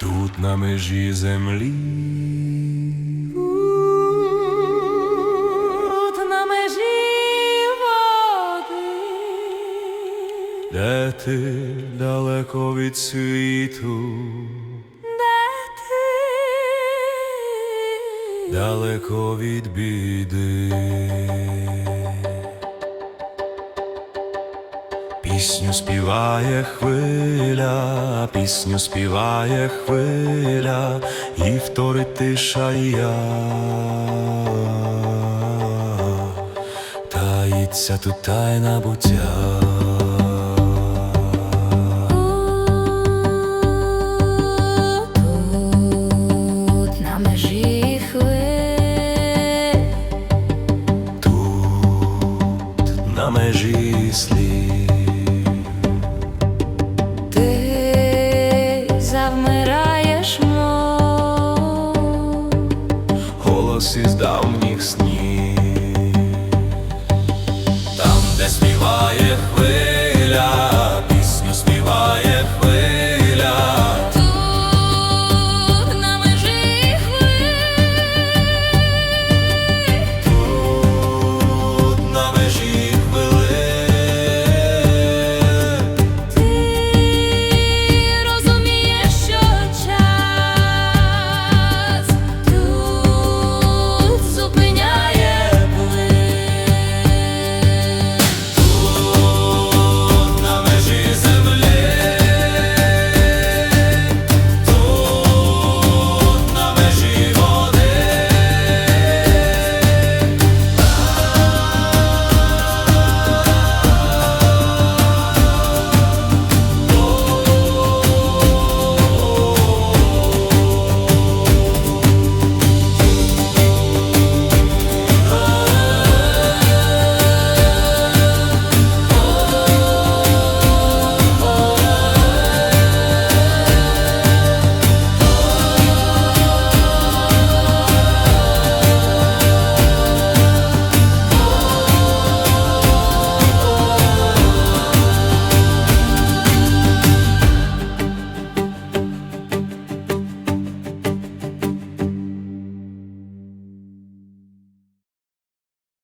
тут на межі землі, Тут на межі води, де ти далеко від світу, де ти? Далеко від біди. Пісню співає хвиля, пісню співає хвиля, і втори тиша я. Таїться тут тайна буття. Тут на межі хвиль, тут на межі слід. голоси з давніх снів.